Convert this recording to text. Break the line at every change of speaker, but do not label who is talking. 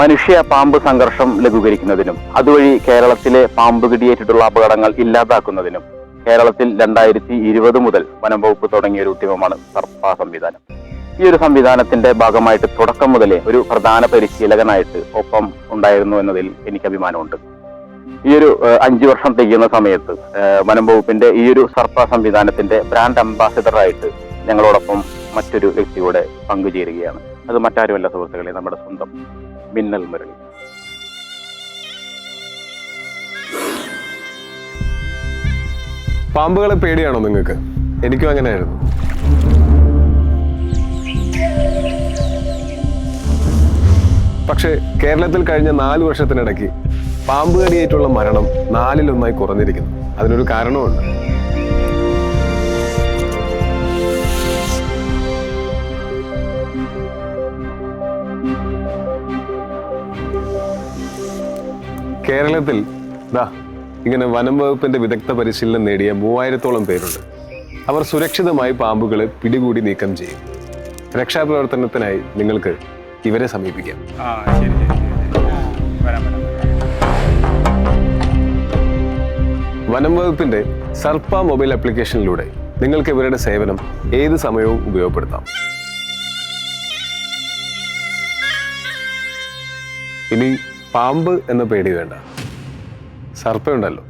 മനുഷ്യ പാമ്പ് സംഘർഷം ലഘൂകരിക്കുന്നതിനും അതുവഴി കേരളത്തിലെ പാമ്പ് കിടിയേറ്റിട്ടുള്ള അപകടങ്ങൾ ഇല്ലാതാക്കുന്നതിനും കേരളത്തിൽ രണ്ടായിരത്തി ഇരുപത് മുതൽ വനം വകുപ്പ് തുടങ്ങിയ ഒരു ഉദ്യമമാണ് സർപ്പ സംവിധാനം. ഈ ഒരു സംവിധാനത്തിന്റെ ഭാഗമായിട്ട് തുടക്കം മുതലേ ഒരു പ്രധാന പരിശീലകനായിട്ട് ഒപ്പം ഉണ്ടായിരുന്നു എന്നതിൽ എനിക്ക് അഭിമാനമുണ്ട്. ഈ ഒരു അഞ്ചു വർഷം തികയുന്ന സമയത്ത് വനം വകുപ്പിന്റെ ഈ ഒരു സർപ്പ സംവിധാനത്തിന്റെ ബ്രാൻഡ് അംബാസിഡറായിട്ട് ഞങ്ങളോടൊപ്പം മറ്റൊരു വ്യക്തി കൂടെ പങ്കുചേരുകയാണ്. അത് മറ്റാരുമല്ല സുഹൃത്തുക്കളെ. നമ്മുടെ സ്വന്തം മിന്നൽ മുരളി.
പാമ്പുകളെ പേടിയാണോ നിങ്ങൾക്ക്? എനിക്കും അങ്ങനെയായിരുന്നു. പക്ഷേ കേരളത്തിൽ കഴിഞ്ഞ നാല് വർഷത്തിനിടയ്ക്ക് പാമ്പ് കടിയേറ്റുള്ള മരണം നാലിലൊന്നായി കുറഞ്ഞിരിക്കുന്നു. അതിനൊരു കാരണമുണ്ട് കേരളത്തിൽ ദാ ഇങ്ങനെ വനം വകുപ്പിന്റെ വിദഗ്ധ പരിശീലനം നേടിയ മൂവായിരത്തോളം പേരുണ്ട്. അവർ സുരക്ഷിതമായി പാമ്പുകളെ പിടികൂടി നീക്കം ചെയ്യും. രക്ഷാപ്രവർത്തനത്തിനായി നിങ്ങൾക്ക് ഇവരെ സമീപിക്കാം. വനം വകുപ്പിന്റെ സർപ്പ മൊബൈൽ ആപ്ലിക്കേഷനിലൂടെ നിങ്ങൾക്ക് ഇവരുടെ സേവനം ഏത് സമയവും ഉപയോഗപ്പെടുത്താം. ഇനി പാമ്പ് എന്ന പേടി വേണ്ട. സർപ്പയുണ്ടല്ലോ.